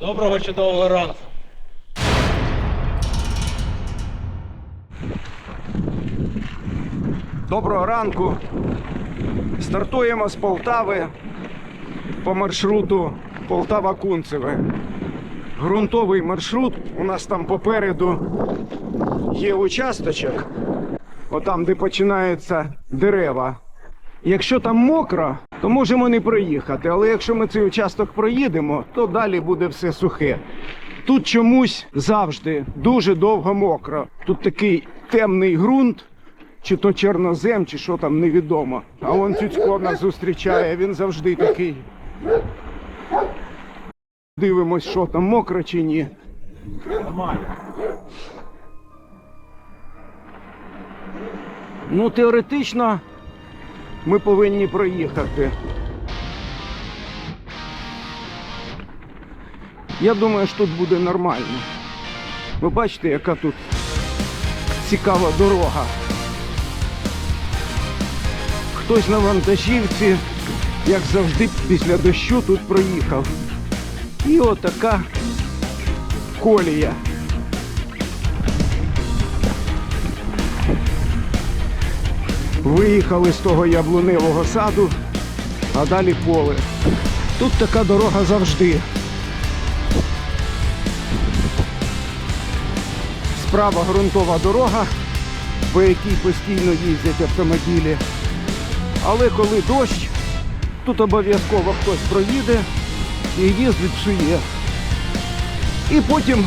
Доброго чудового ранку. Доброго ранку. Стартуємо з Полтави по маршруту Полтава-Кунцеве. Грунтовий маршрут. У нас там попереду є участочок, отам, де починаються дерева. Якщо там мокро, то можемо не проїхати. Але якщо ми цей участок проїдемо, то далі буде все сухе. Тут чомусь завжди дуже довго мокро. Тут такий темний ґрунт, чи то чорнозем, чи що там невідомо. А он Цюцько нас зустрічає, він завжди такий. Дивимось, що там мокро чи ні. Ну, теоретично ми повинні проїхати. Я думаю, що тут буде нормально. Ви бачите, яка тут цікава дорога. Хтось на вантажівці, як завжди, після дощу тут проїхав. І отака колія. Виїхали з того яблуневого саду, а далі поле. Тут така дорога завжди. Справа ґрунтова дорога, по якій постійно їздять автомобілі. Але коли дощ, тут обов'язково хтось проїде і їздить псує. І потім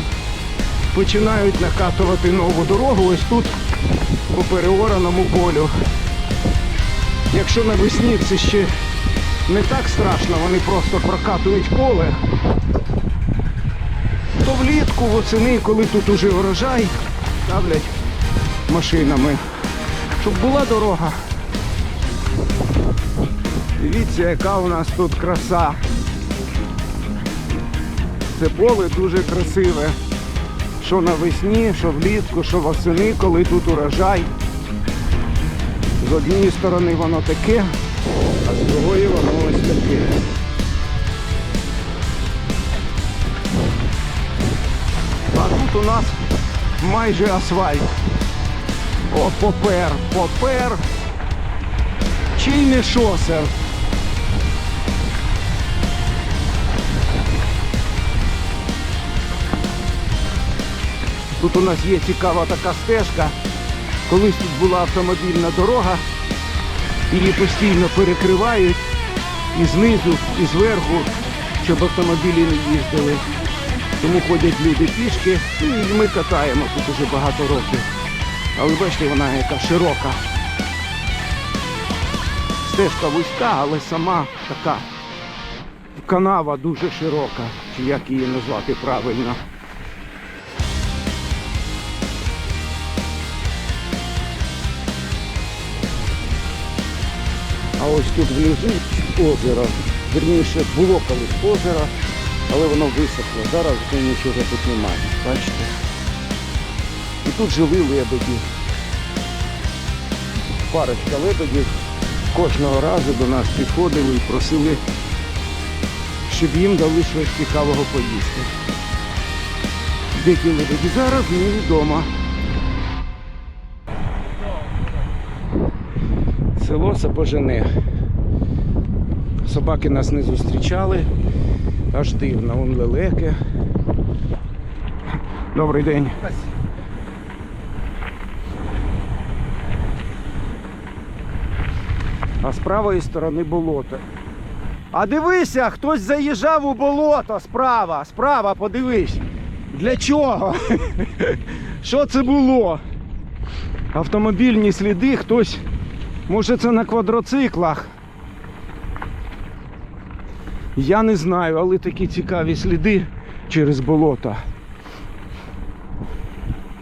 починають накатувати нову дорогу ось тут по переораному полю. Якщо навесні це ще не так страшно, вони просто прокатують поле, то влітку, восени, коли тут уже урожай, ставлять машинами. Щоб була дорога. Дивіться, яка у нас тут краса. Це поле дуже красиве. Що навесні, що влітку, що восени, коли тут урожай. З однієї сторони воно таке, а з другої воно ось таке. А тут у нас майже асфальт. О, попер, попер. Чи не шосер. Тут у нас є цікава така стежка. Колись тут була автомобільна дорога, її постійно перекривають і знизу, і зверху, щоб автомобілі не їздили. Тому ходять люди пішки, ну, і ми катаємо тут уже багато років. Але бачите, вона яка широка. Стежка вузька, але сама така канава дуже широка, чи як її назвати правильно. А ось тут внизу озеро. Вірніше було колись озеро, але воно висохло. Зараз вже нічого тут немає. Бачите? І тут жили лебеді. Парочка лебедів кожного разу до нас підходили і просили, щоб їм дали щось цікавого поїсти. Де лебеді зараз невідомо. Село Сапожене. Собаки нас не зустрічали. Аж дивно, вон лелеки. Добрий день. А з правої сторони болото. А дивися, хтось заїжджав у болото справа, справа, подивись. Для чого? Що це було? Автомобільні сліди, хтось Може це на квадроциклах? Я не знаю, але такі цікаві сліди через болото.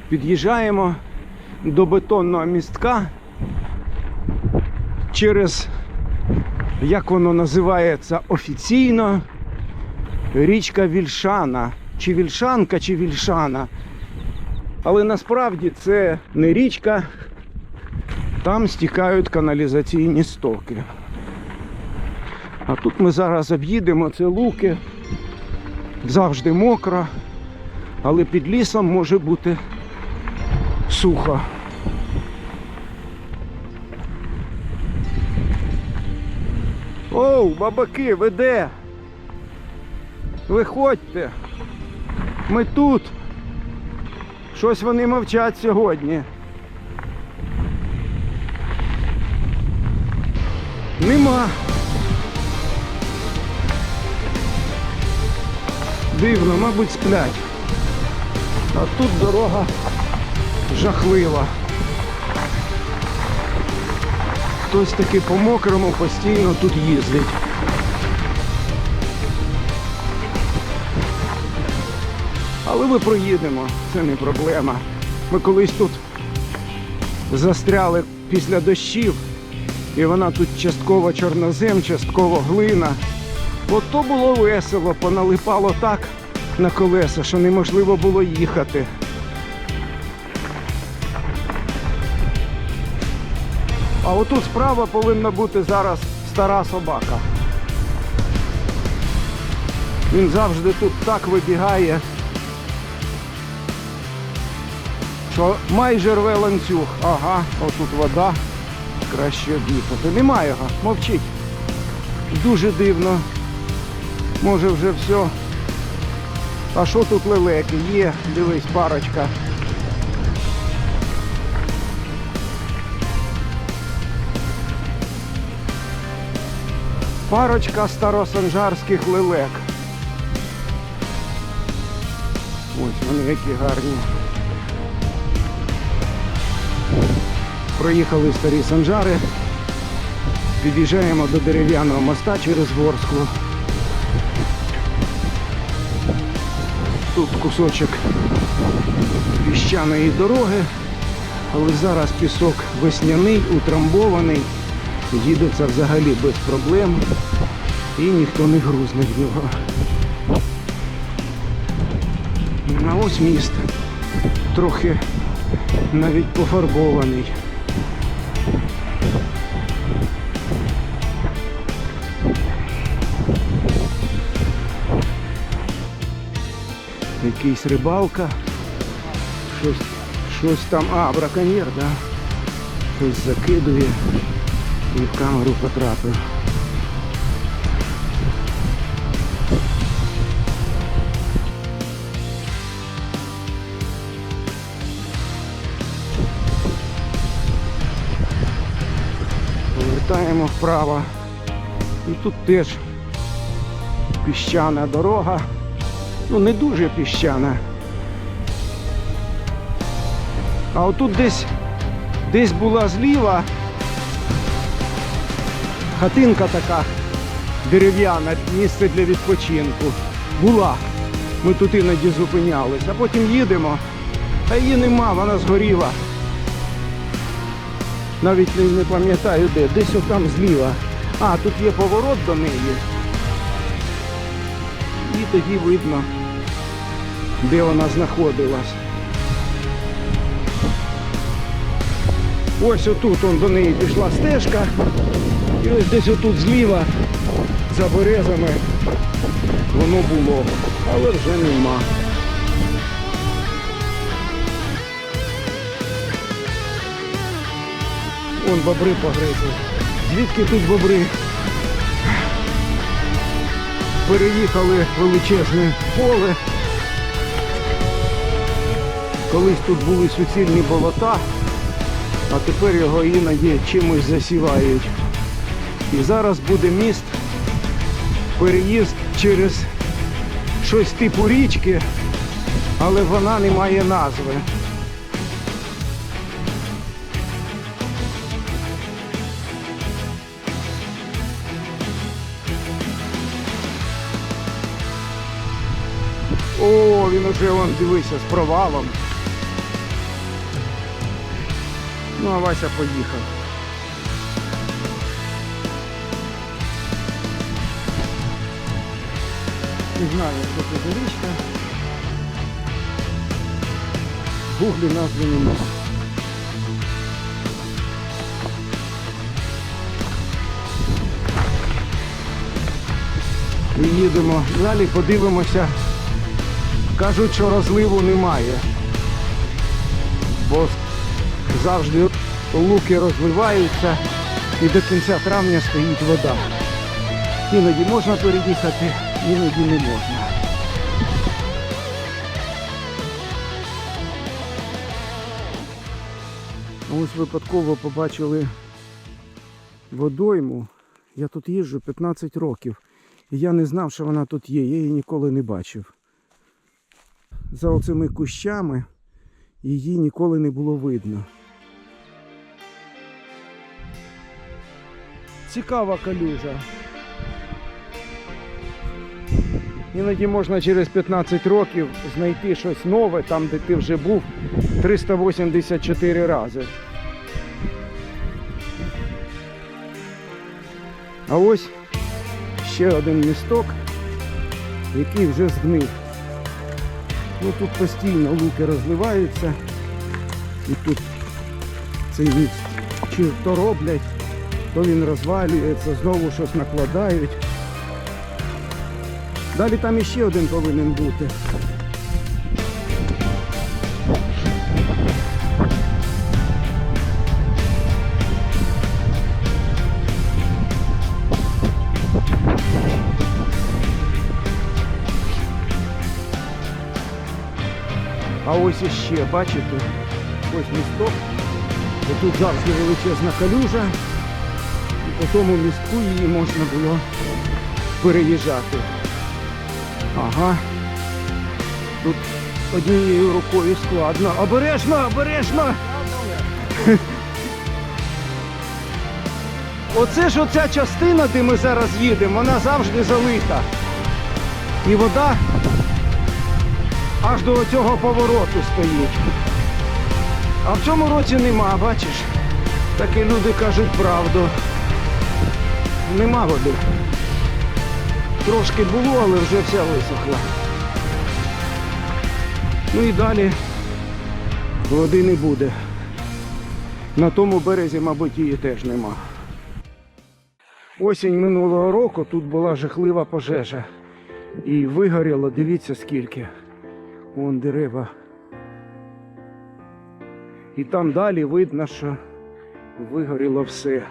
Під'їжджаємо до бетонного містка через, як воно називається офіційно, річка Вільшана. Чи Вільшанка, чи Вільшана. Але насправді це не річка, там стікають каналізаційні стоки. А тут ми зараз об'їдемо, це луки. завжди мокро, але під лісом може бути сухо. Оу, бабаки, ви де? Виходьте. Ми тут. Щось вони мовчать сьогодні. Нема. Дивно, мабуть, сплять. А тут дорога жахлива. Хтось таки по мокрому постійно тут їздить. Але ми проїдемо, це не проблема. Ми колись тут застряли після дощів, і вона тут частково чорнозем, частково глина. От то було весело, поналипало так на колеса, що неможливо було їхати. А отут справа повинна бути зараз стара собака. Він завжди тут так вибігає, що майже рве ланцюг. Ага, отут вода. Краще об'їхати. Немає його, мовчить. Дуже дивно. Може вже все. А що тут лелеки? Є, дивись, парочка. Парочка старосанжарських лелек. Ось вони які гарні. Проїхали старі санжари. Під'їжджаємо до дерев'яного моста через Ворсклу. Тут кусочок піщаної дороги, але зараз пісок весняний, утрамбований, їдеться взагалі без проблем і ніхто не грузне в нього. А ось міст трохи навіть пофарбований. Якийсь рибалка. Щось, щось там. А, браконьєр, да? Щось закидує і в камеру потрапив. Повертаємо вправо. І тут теж піщана дорога. Ну, не дуже піщана. А отут десь десь була зліва хатинка така дерев'яна, місце для відпочинку. Була. Ми тут іноді зупинялись, а потім їдемо, а її нема, вона згоріла. Навіть не, не пам'ятаю де, десь отам зліва. А, тут є поворот до неї. І тоді видно, де вона знаходилась. Ось отут он до неї пішла стежка. І ось десь отут зліва за березами воно було, але вже нема. Вон бобри погризли. Звідки тут бобри? Переїхали величезне поле. Колись тут були суцільні болота, а тепер його іноді чимось засівають. І зараз буде міст, переїзд через щось типу річки, але вона не має назви. О, він уже вон дивися з провалом. Ну, а Вася поїхав. Не знаю, що це за річка. Гуглі назви немає. І їдемо далі, подивимося, Кажуть, що розливу немає. Бо завжди луки розливаються і до кінця травня стоїть вода. Іноді можна переїхати, іноді не можна. Ось випадково побачили водойму. Я тут їжджу 15 років. І я не знав, що вона тут є, я її ніколи не бачив. За оцими кущами її ніколи не було видно. Цікава калюжа. Іноді можна через 15 років знайти щось нове, там, де ти вже був 384 рази. А ось ще один місток, який вже згнив. Ну тут постійно луки розливаються. І тут цей міст чи то роблять, то він розвалюється, знову щось накладають. Далі там іще один повинен бути. А ось іще, бачите, ось місток. Тут завжди величезна калюжа. І по тому містку її можна було переїжджати. Ага. Тут однією рукою складно. Обережно, обережно! Оце ж оця частина, де ми зараз їдемо, вона завжди залита. І вода аж до цього повороту стоїть. А в цьому році нема, бачиш? Такі люди кажуть правду. Нема води. Трошки було, але вже вся висохла. Ну і далі води не буде. На тому березі, мабуть, її теж нема. Осінь минулого року тут була жахлива пожежа. І вигоріло, дивіться скільки. Вон дерева. І там далі видно, що вигоріло все.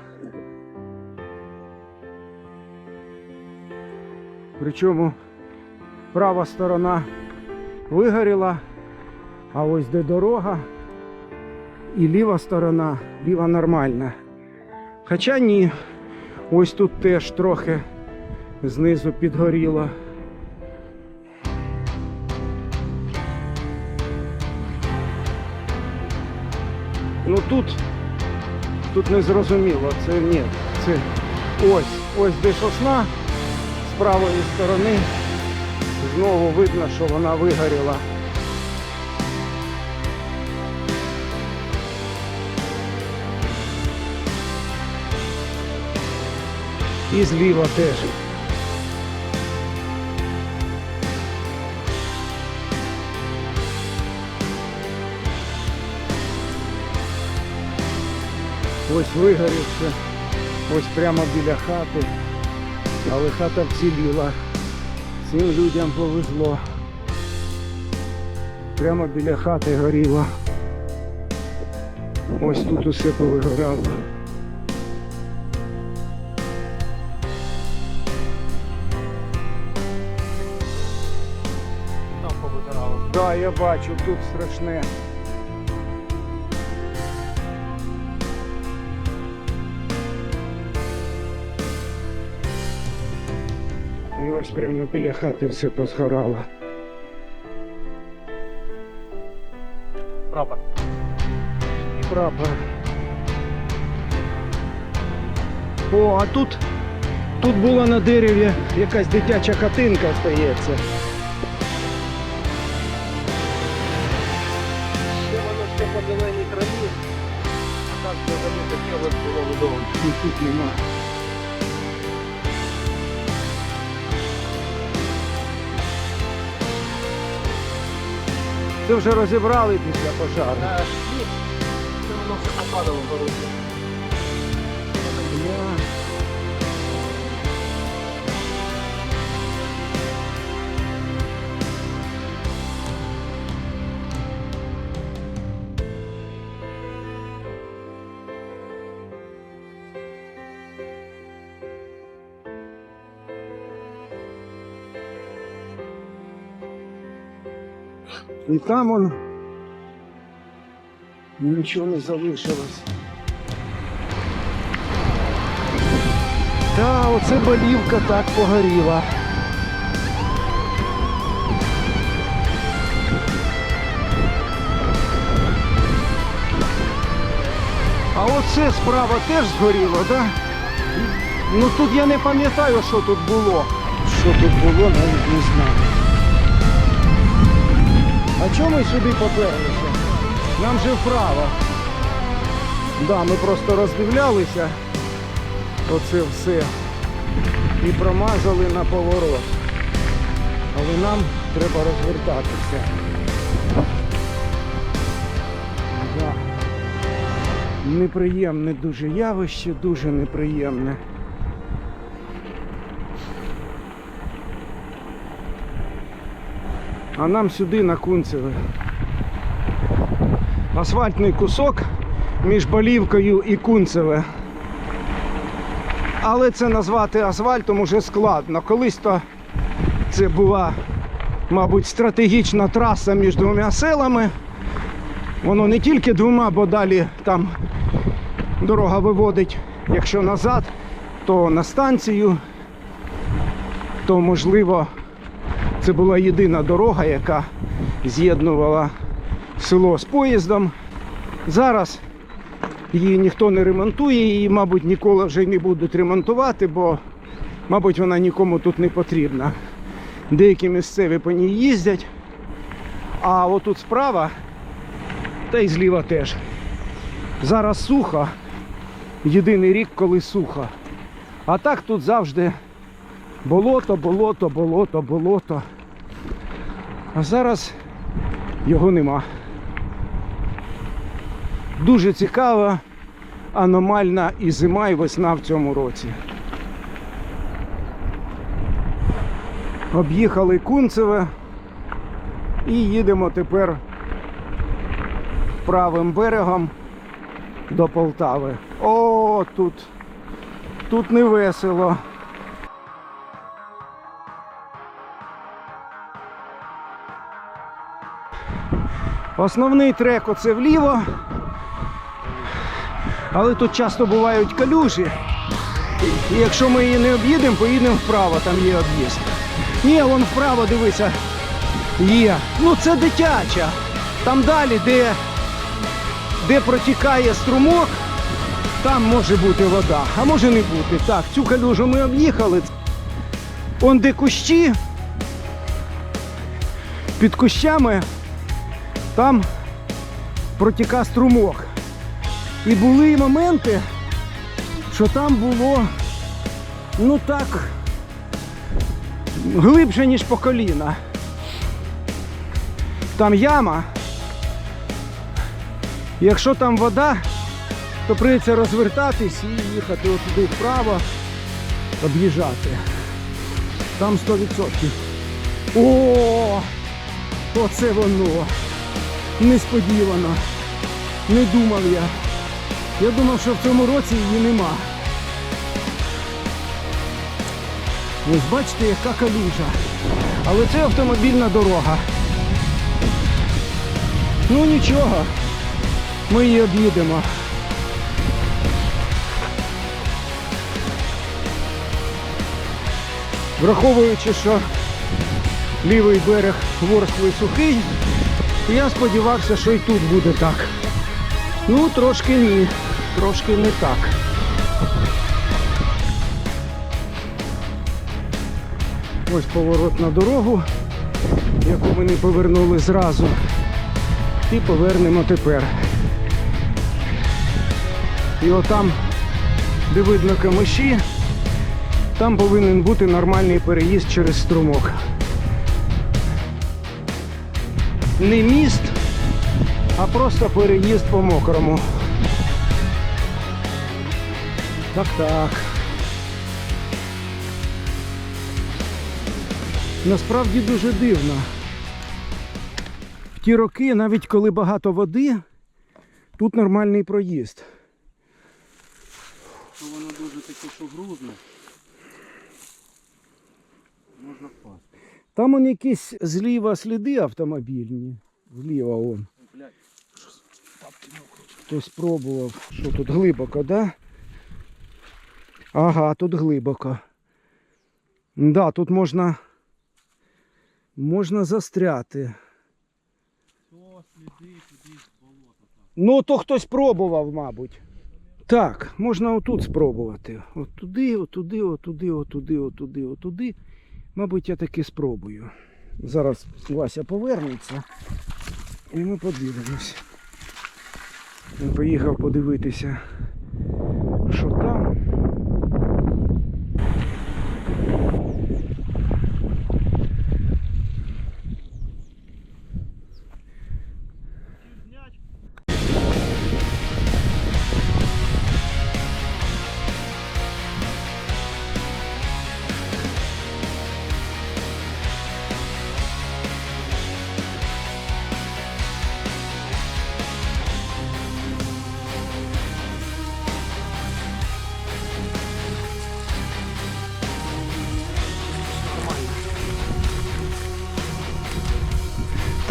Причому права сторона вигоріла, а ось де дорога і ліва сторона, ліва нормальна. Хоча ні, ось тут теж трохи знизу підгоріло. Ну тут, тут не зрозуміло, це ні, це ось, ось де сосна з правої сторони. Знову видно, що вона вигоріла. І зліва теж. Ось вигорівши, ось прямо біля хати, але хата вціліла. Цим людям повезло. Прямо біля хати горіло. Ось тут усе повигорало. Там повитирали. Так, да, я бачу, тут страшне. Ось прямо біля хати все позгорало. Прапор. Прапор. О, а тут, тут була на дереві якась дитяча хатинка, здається. Ще воно все по зеленій траві. А так взагалі таке було видовище. Тут нема. Це вже розібрали після пожару. Е, це воно все попадало в І там он нічого не залишилось. Та, оце болівка так погоріла. А оце справа теж згоріло, так? Да? Ну тут я не пам'ятаю, що тут було. Що тут було, навіть не знаю. А чому ми сюди поперлися? Нам же вправо. Да, ми просто роздивлялися оце все і промазали на поворот. Але нам треба розвертатися. Да. Неприємне дуже явище, дуже неприємне. А нам сюди на Кунцеве. Асфальтний кусок між Болівкою і Кунцеве. Але це назвати асфальтом уже складно. Колись то це була, мабуть, стратегічна траса між двома селами. Воно не тільки двома, бо далі там дорога виводить, якщо назад, то на станцію, то можливо це була єдина дорога, яка з'єднувала село з поїздом. Зараз її ніхто не ремонтує, її, мабуть, ніколи вже не будуть ремонтувати, бо, мабуть, вона нікому тут не потрібна. Деякі місцеві по ній їздять. А отут справа, та й зліва теж. Зараз сухо. Єдиний рік, коли сухо. А так тут завжди болото, болото, болото, болото. А зараз його нема. Дуже цікава, аномальна і зима, і весна в цьому році. Об'їхали Кунцеве і їдемо тепер правим берегом до Полтави. О, тут, тут не весело. Основний трек оце вліво. Але тут часто бувають калюжі. І якщо ми її не об'їдемо, поїдемо вправо, там є об'їзд. Ні, вон вправо дивися. Є. Ну це дитяча. Там далі, де, де протікає струмок, там може бути вода, а може не бути. Так, цю калюжу ми об'їхали. Он де кущі. Під кущами там протіка струмок. І були моменти, що там було ну так глибше, ніж по коліна. Там яма. Якщо там вода, то прийдеться розвертатись і їхати отуди вправо, об'їжджати. Там 100%. О! Оце воно! Несподівано. Не думав я. Я думав, що в цьому році її нема. Ось бачите, яка калюжа. Але це автомобільна дорога. Ну нічого, ми її об'їдемо. Враховуючи, що лівий берег Ворскли сухий, я сподівався, що і тут буде так. Ну, трошки ні, трошки не так. Ось поворот на дорогу, яку ми не повернули зразу. І повернемо тепер. І отам, де видно камиші, там повинен бути нормальний переїзд через струмок. Не міст, а просто переїзд по мокрому. Так, так. Насправді дуже дивно. В ті роки, навіть коли багато води, тут нормальний проїзд. Воно дуже таке, що грузне. Можна впасти. Там он якісь зліва сліди автомобільні. Зліва он. Хтось пробував. Що тут глибоко, да? Ага, тут глибоко. Да, тут можна. Можна застряти. Ну, то хтось пробував, мабуть. Так, можна отут спробувати. От туди, отуди, отуди, отуди, отуди, отуди. Мабуть, я таки спробую. Зараз Вася повернеться і ми подивимось. Він поїхав подивитися, що там.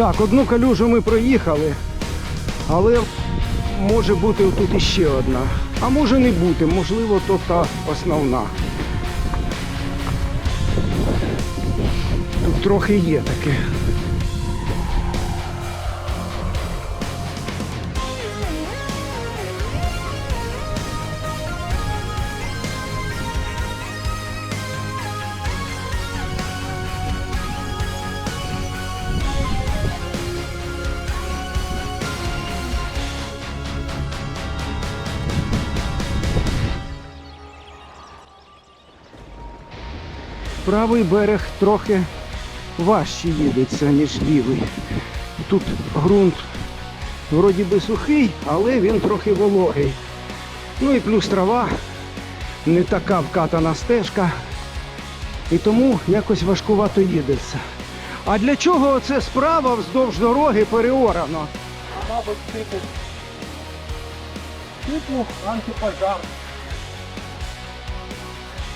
Так, одну калюжу ми проїхали, але може бути тут іще одна. А може не бути, можливо, то та основна. Тут трохи є таке. Правий берег трохи важче їдеться, ніж лівий. Тут ґрунт вроді би сухий, але він трохи вологий. Ну і плюс трава, не така вкатана стежка. І тому якось важкувато їдеться. А для чого це справа вздовж дороги переорано? Мабуть, типу. Типу антипожар.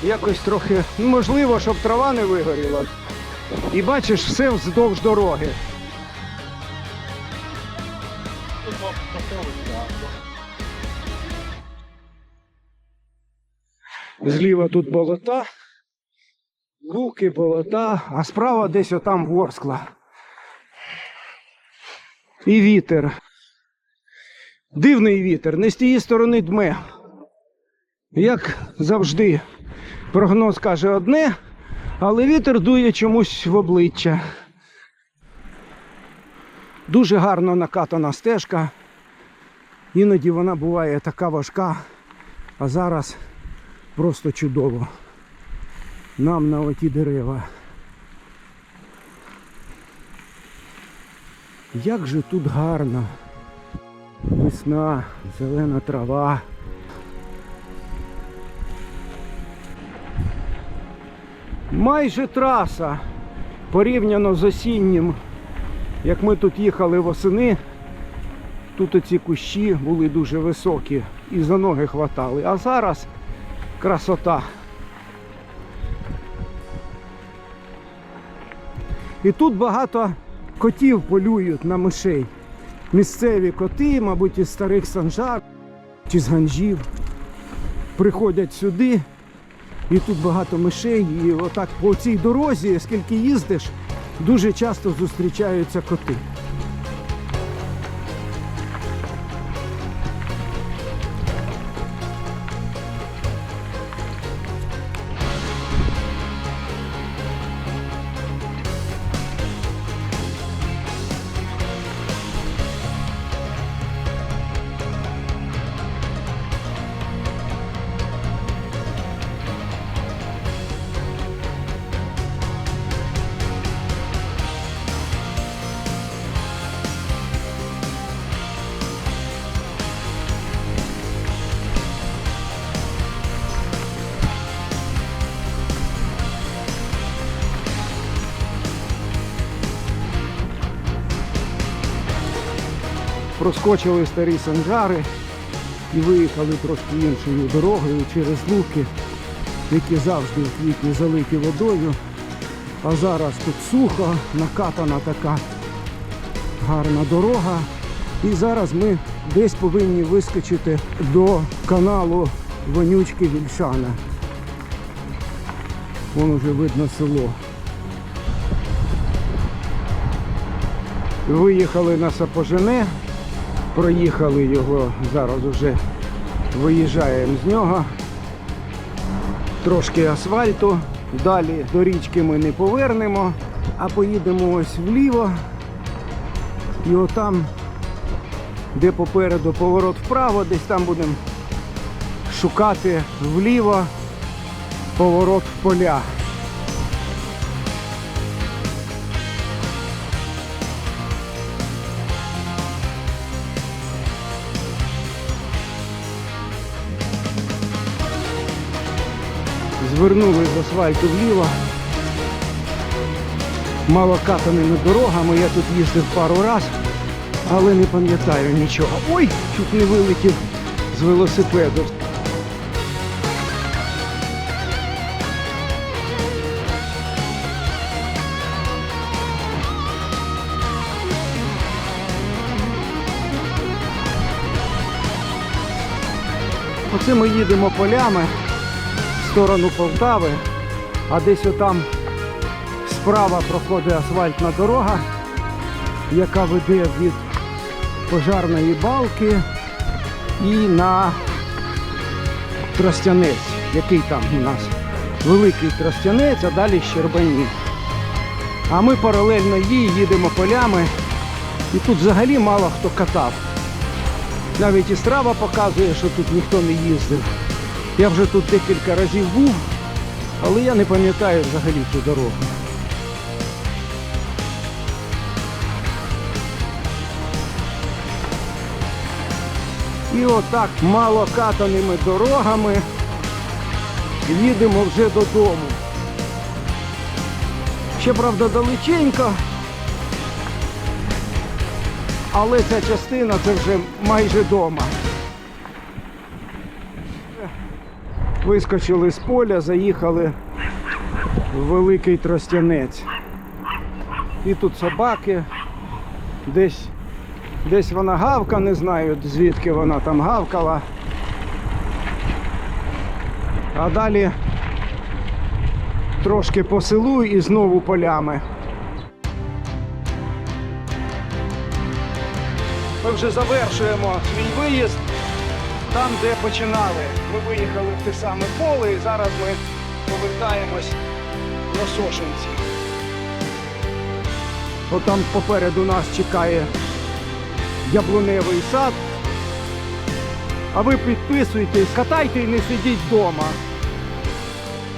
Якось трохи, ну, можливо, щоб трава не вигоріла. І бачиш все вздовж дороги. Зліва тут болота, луки, болота, а справа десь отам ворскла. І вітер. Дивний вітер, не з тієї сторони дме. Як завжди, прогноз каже одне, але вітер дує чомусь в обличчя. Дуже гарно накатана стежка. Іноді вона буває така важка, а зараз просто чудово. Нам на оті дерева. Як же тут гарно. Весна, зелена трава. Майже траса порівняно з осіннім, як ми тут їхали восени, тут оці кущі були дуже високі і за ноги хватали. А зараз красота. І тут багато котів полюють на мишей. Місцеві коти, мабуть, із старих санжар чи з ганжів, приходять сюди. І тут багато мишей. І отак по цій дорозі, скільки їздиш, дуже часто зустрічаються коти. Проскочили старі санжари і виїхали трошки іншою дорогою через луки, які завжди в квітні залиті водою. А зараз тут сухо, накатана така гарна дорога. І зараз ми десь повинні вискочити до каналу Вонючки Вільшана. Вон уже видно село. Виїхали на Сапожине, проїхали його, зараз вже виїжджаємо з нього. Трошки асфальту. Далі до річки ми не повернемо, а поїдемо ось вліво. І отам, де попереду поворот вправо, десь там будемо шукати вліво поворот в поля. Звернули з асфальту вліво. Малокатаними дорогами. Я тут їздив пару раз, але не пам'ятаю нічого. Ой, чуть не вилетів з велосипеду. Оце ми їдемо полями сторону Полтави, а десь отам справа проходить асфальтна дорога, яка веде від пожарної балки і на Тростянець, який там у нас великий Тростянець, а далі Щербані. А ми паралельно їй їдемо полями, і тут взагалі мало хто катав. Навіть і страва показує, що тут ніхто не їздив. Я вже тут декілька разів був, але я не пам'ятаю взагалі цю дорогу. І отак малокатаними дорогами їдемо вже додому. Ще, правда, далеченько, але ця частина це вже майже вдома. Вискочили з поля, заїхали в великий тростянець. І тут собаки. Десь, десь вона гавка, не знаю звідки вона там гавкала. А далі трошки по селу і знову полями. Ми вже завершуємо свій виїзд там, де починали. Ми виїхали в те саме поле і зараз ми повертаємось на Сошинці. Отам попереду нас чекає яблуневий сад. А ви підписуйтесь, катайте і не сидіть вдома.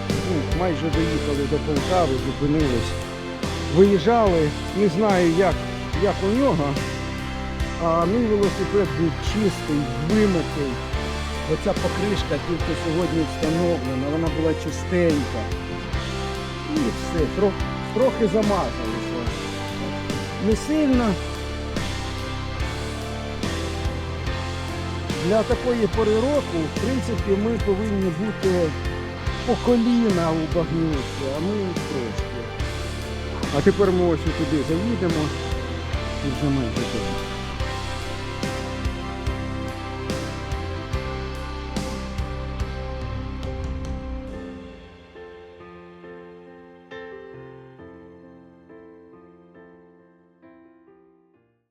Ну, майже доїхали до Полтави, зупинились. Виїжджали, не знаю як, як у нього. А мій велосипед був чистий, вимитий. Оця покришка тільки сьогодні встановлена, вона була чистенька. І все, трохи, трохи замазалося. Не сильно. Для такої пори року, в принципі, ми повинні бути по коліна у багнюці, а ми трошки. А тепер ми ось туди заїдемо і вже вдома.